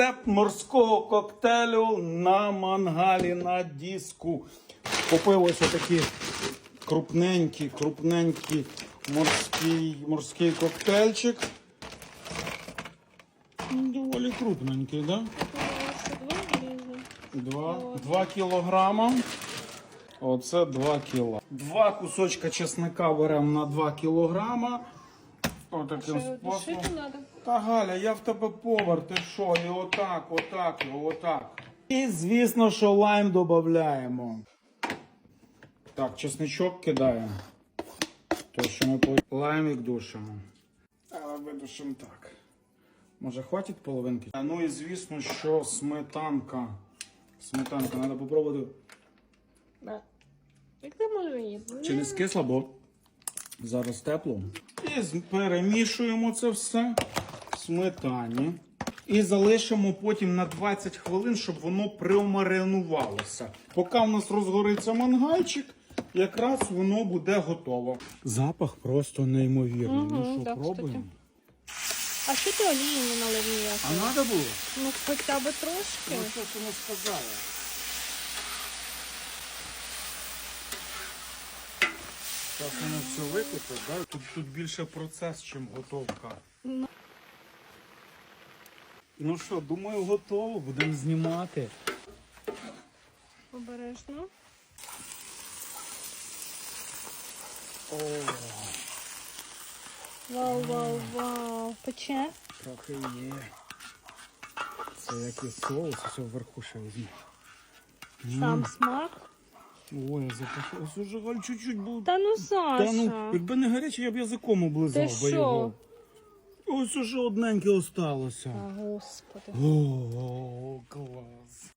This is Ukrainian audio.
Рецепт морського коктейлю на мангалі на диску. Купив ось такі крупненькі, крупненькі морський, морський коктейльчик. Ну, Доволі крупненький, так? Да? Два? Два, кілограма. Оце 2 кіла. Два кусочка чесника беремо на 2 кілограма. Отаким Ще способом. душити треба. Та Галя, я в тебе повар, ти що? І отак, отак, і отак. І звісно, що лайм додаємо. Так, чесничок кидаємо. То, що ми по лаймик душимо. Але видушимо так. Може, хватить половинки? А, Ну і звісно, що сметанка. Сметанка, треба попробувати. Да. Як ти можеш? Чи не скисла, бо зараз тепло. І перемішуємо це все в сметані. І залишимо потім на 20 хвилин, щоб воно примаринувалося. Поки в нас розгориться мангальчик, якраз воно буде готово. Запах просто неймовірний. Мгм, ну що, да, пробуємо? А що ти олії не налив А треба було? Ну хоча б трошки. Ну що ти не сказала? Зараз воно все википить, да? тут, тут більше процес, ніж готовка. Ну. Ну що, думаю, готово, будемо знімати. Обережно. О, Вау, вау, вау. Пече? трохи є. Це як і соус, все вверху ще візьму. Сам смак. Ой, я запахав. Ось уже галь чуть-чуть був. Та ну Саша. Та ну, якби не гарячий, я б язиком облизав Ти би що? його. Ось уже одненьке осталося. А, господи. О, клас.